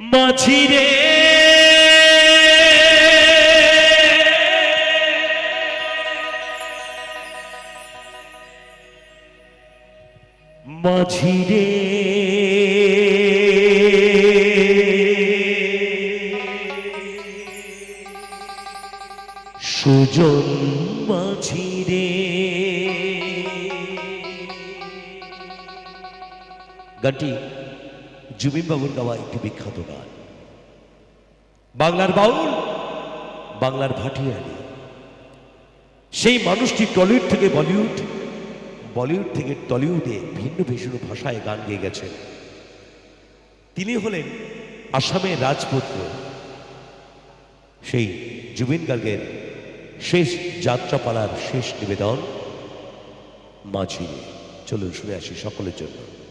মাঝি রে মাঝি রে সুজন মাঝি রে গানটি জুবিন বাবুর গাওয়া একটি বিখ্যাত গান। বাংলার বাউল, বাংলার ভাটিয়ালি। সেই মানুষটি টলিউড থেকে বলিউড বলিউড থেকে টলিউডে ভিন্ন ভিন্ন ভাষায় গান গেয়ে গেছেন। তিনি হলেন আসামের রাজপুত্র। সেই জুবিন গার্গের শেষ যাত্রাপালার শেষ নিবেদন মাঝি চলুন শুনে আসি সকলের জন্য।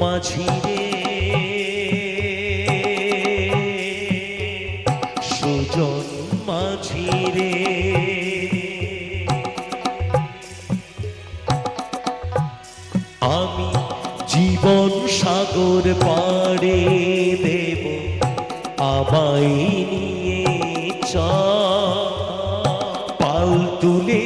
মাঝি জীবন সাগর পাড়ে দেব আমায় নিয়ে পাল তুলে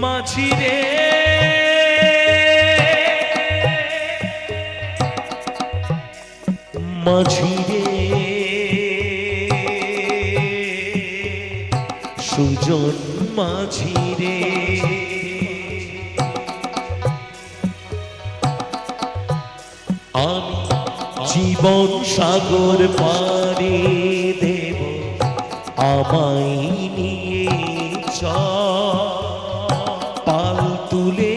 মাঝি রে। মাঝি রে। সুজন মাঝি রে। আমি জীবন সাগর পারে দেব আমায় তুলে